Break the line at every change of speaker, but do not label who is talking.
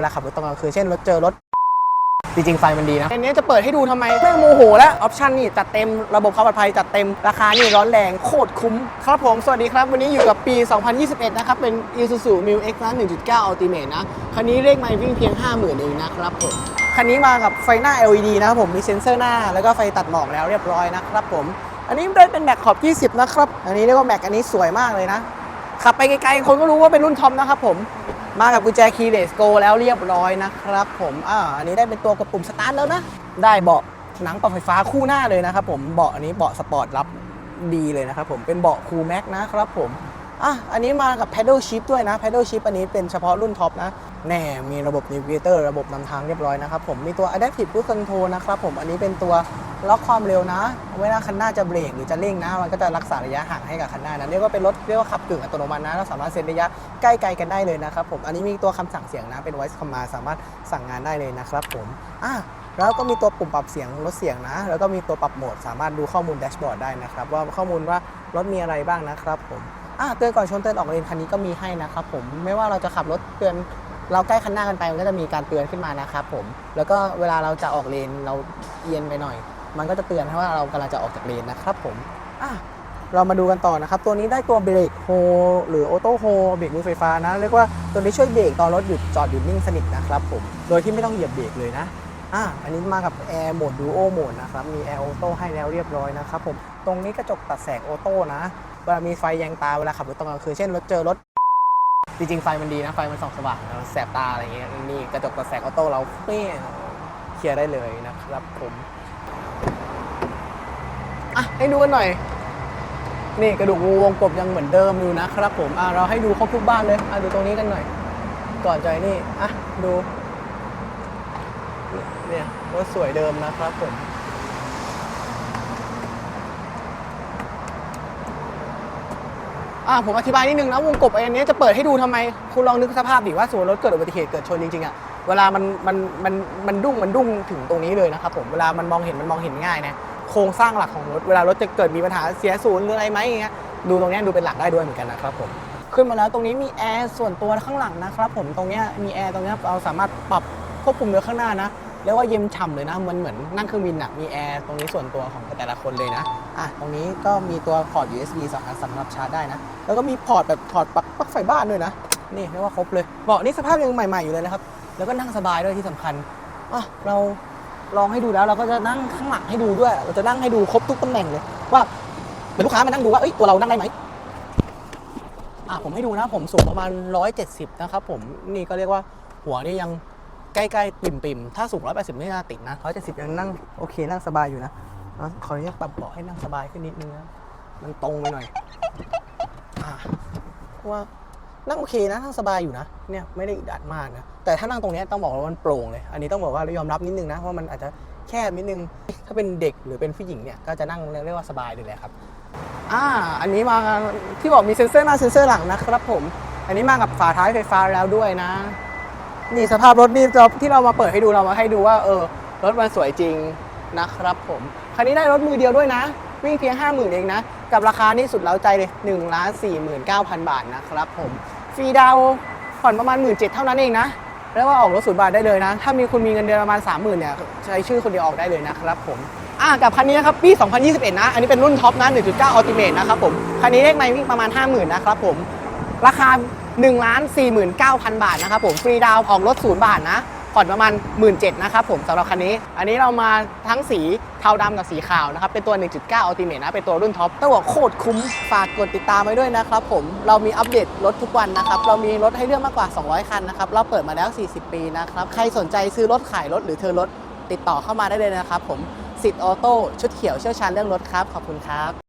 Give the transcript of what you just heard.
วลาขับรถตอนกลางคืนเช่นรถเจอรถจริงๆไฟมันดีนะอันนี้จะเปิดให้ดูทำไมไม่โมโหแล้วออปชันนี่จัดเต็มระบบความปลอดภัยจัดเต็มราคานี่ร้อนแรงโคตรคุ้ม ครับผม สวัสดีครับ วันนี้อยู่กับปี 2021 นะครับ เป็น Isuzu m i l X น1.9 Ultimate นะ คันนี้เลขไมล์วิ่งเพียง 50,000เองนะครับผม คันนี้มากับไฟหน้า LED นะครับผมมีเซ็นเซอร์หน้า แล้วก็ไฟตัดหมอกแล้วเรียบร้อยนะครับผม อันนี้ได้เป็นแม็กขอบ 20 นะครับ อันนี้เรียกว่าแม็กอันนี้สวยมากเลยนะขับไปไกลๆคนก็รู้ว่าเป็นรุ่นทอปนะครับผม มากับกุญแจคีย์เลสโกแล้วเรียบร้อยนะครับ ผมอ่าอันนี้ได้เป็นตัวกดปุ่มสตาร์ทแล้วนะ ได้เบาะหนังปรับไฟฟ้าคู่หน้าเลยนะครับผมเบาะอันนี้เบาะสปอร์ตรับดีเลยนะครับผมเป็นเบาะคูลแม็กนะครับผม อะอันนี้มากับ pedal shift ด้วยนะ pedal shift อันนี้เป็นเฉพาะรุ่นท็อปนะ แน่มีระบบ navigator ระบบนำทางเรียบร้อยนะครับผมมีตัว adaptive cruise control นะครับผมอันนี้เป็นตัวล็อกความเร็วนะเวลาคันหน้าจะเบรกหรือจะเร่งนะ มันก็จะรักษาระยะห่างให้กับคันหน้านะเรียกว่าเป็นรถเรียกว่าขับกึ่งอัตโนมัตินะเราสามารถเซตระยะใกล้ๆกันได้เลยนะครับผมอันนี้มีตัวคำสั่งเสียงนะเป็น voice command สามารถสั่งงานได้เลยนะครับผมอะแล้วก็มีตัวปุ่มปรับเสียงลดเสียงนะ แล้วก็มีตัวปรับโหมด สามารถดูข้อมูลแดชบอร์ดได้นะครับว่าข้อมูลว่ารถมีอะไรบ้างนะครับผม อะเตือนก่อนชนเตือนออกเลนคันนี้ก็มีให้นะครับผมไม่ว่าเราจะขับรถเตือนเราใกล้คันหน้ากันไปมันก็จะมีการเตือนขึ้นมานะครับผมแล้วก็เวลาเราจะออกเลนเราเอียงไปหน่อย มันก็จะเตือนให้ว่าเรากำลังจะออกจากเลนนะครับผมอะเรามาดูกันต่อนะครับ ตัวนี้ได้ตัวเบรกโฮหรือออโต้โฮเบรกมือไฟฟ้านะ เรียกว่าตัวนี้ช่วยเบรกตอนรถหยุดจอดหยุดนิ่งสนิทนะครับผม โดยที่ไม่ต้องเหยียบเบรกเลยนะ อะอันนี้มากับ Air Mode Duo Mode นะครับ มี Air Auto ให้แล้วเรียบร้อยนะครับผม ตรงนี้กระจกตัดแสงออโต้นะ เวลามีไฟแยงตา เวลาขับรถตอนกลางคืน เช่นรถเจอรถ จริงๆ ไฟมันดีนะ ไฟมันส่องสว่างนะแสบตาอะไรเงี้ย นี่กระจกตัดแสงออโต้เราเปี้ยเคลียร์ได้เลยนะครับผมอะให้ดูกันหน่อย นี่กระดูกงูวงกบยังเหมือนเดิมอยู่นะครับผม อะเราให้ดูครบทุกบ้านเลย อะดูตรงนี้กันหน่อย ก่อนใจนี่ อะดู เนี่ยรถสวยเดิมนะครับผมอ่าผมอธิบายนิดนึงนะวงกบอันนี้จะเปิดให้ดูทำไม คุณลองนึกสภาพดิว่าสมมติรถเกิดอุบัติเหตุเกิดชนจริงๆอะเวลามันมันมันมันดุ้งมันดุ้งถึงตรงนี้เลยนะครับผมเวลามันมองเห็นมันมองเห็นง่ายนะโครงสร้างหลักของรถเวลารถจะเกิดมีปัญหาเสียศูนย์หรืออะไรไหมอย่างเงี้ยดูตรงนี้ดูเป็นหลักได้ด้วยเหมือนกันนะครับผมขึ้นมาแล้วตรงนี้มีแอร์ส่วนตัวข้างหลังนะครับผมตรงนี้มีแอร์ตรงนี้เราสามารถปรับ ควบคุมเรือข้างหน้านะเรียกว่าเย็นฉ่ำเลยนะ มันเหมือนนั่งเครื่องบินอะมีแอร์ตรงนี้ส่วนตัวของแต่ละคนเลยนะ อะ ตรงนี้ก็มีตัวพอร์ต USB สองอันสำหรับชาร์จได้นะ แล้วก็มีพอร์ตแบบถอดปลั๊กปลั๊กไฟบ้านด้วยนะ นี่เรียกว่าครบเลย เบาะนี่สภาพยังใหม่ ๆ อยู่เลยนะครับ แล้วก็นั่งสบายด้วยที่สำคัญ อะ เราลองให้ดูแล้วเราก็จะนั่งข้างหลังให้ดูด้วย เราจะนั่งให้ดูครบทุกตำแหน่งเลย ว่าเหมือนลูกค้ามานั่งดูว่าเอ้ยตัวเรานั่งได้ไหมอะผมให้ดูนะผมสูงประมาณ 170 นะครับผม นี่ก็เรียกว่าหัวนี่ยัง ใกล้ๆ ปิ่มๆ ถ้าสูง 180 ไม่น่าติดนะ 170 ยังนั่งโอเคนั่งสบายอยู่นะอะขออนุญาตปรับเบาะให้นั่งสบายขึ้นนิดนึงนะ มันตรงไปหน่อยอะว่านั่งโอเคนะนั่งสบายอยู่นะ เนี่ยไม่ได้อึดอัดมากนะ แต่ถ้านั่งตรงเนี้ยต้องบอกว่ามันโปร่งเลย อันนี้ต้องบอกว่ายอมรับนิดนึงนะว่ามันอาจจะแคบนิดนึง ถ้าเป็นเด็กหรือเป็นผู้หญิงเนี่ยก็จะนั่งเรียกว่าสบายเลยแหละครับ อ่า อันนี้มาที่บอกมีเซ็นเซอร์หน้าเซ็นเซอร์หลังนะครับผม อันนี้มากับฝาท้ายไฟฟ้าแล้วด้วยนะ นี่สภาพรถนี่เราที่เรามาเปิดให้ดูเรามาให้ดูว่าเออรถมันสวยจริงนะครับผมคันนี้ได้รถมือเดียวด้วยนะ วิ่งเพียง 5 0,000 เองนะ กับราคานี่สุดเล้าใจเลย1นึ่งล้านสี่หมื่นเก้าพันบาทนะครับผมฟรีดาวผ่อนประมาณ 1 7ื่นเท่านั้นเองนะเรียกว่าออกรถศูนย์บาทได้เลยนะ ถ้ามีคุณมีเงินเดือนประมาณ 30,000เนี่ยใช้ชื่อคนเดียวออกได้เลยนะครับผมอ่ากับคันนี้นะครับปี 2021 นะ อันนี้เป็นรุ่นท็อปนะ 1.9 Ultimate นะครับผม คันนี้เลขไมล์วิ่งประมาณ 50,000 นะครับผม ราคา 1นึ่งล้านสี่หมื่นเก้าพันบาทนะครับผมฟรีดาวออกรถศูนย์บาทนะผ่อนประมาณ 1 7ื่นนะครับผมสำหรับคันนี้ อันนี้เรามาทั้งสีเทาดำกับสีขาวนะครับ เป็นตัว 1.9 Ultimate นะ เป็นตัวรุ่นท็อปต้องบอกโคตรคุ้ม ฝากกดติดตามไว้ด้วยนะครับผม เรามีอัปเดตรถทุกวันนะครับ เรามีรถให้เลือกมากกว่า 200 คันนะครับ เราเปิดมาแล้ว 40 ปีนะครับ ใครสนใจซื้อรถขายรถหรือเธอรถติดต่อเข้ามาได้เลยนะครับผมสิทธิ์ออโต้ชุดเขียวเชี่ยวชาญเรื่องรถครับ ขอบคุณครับ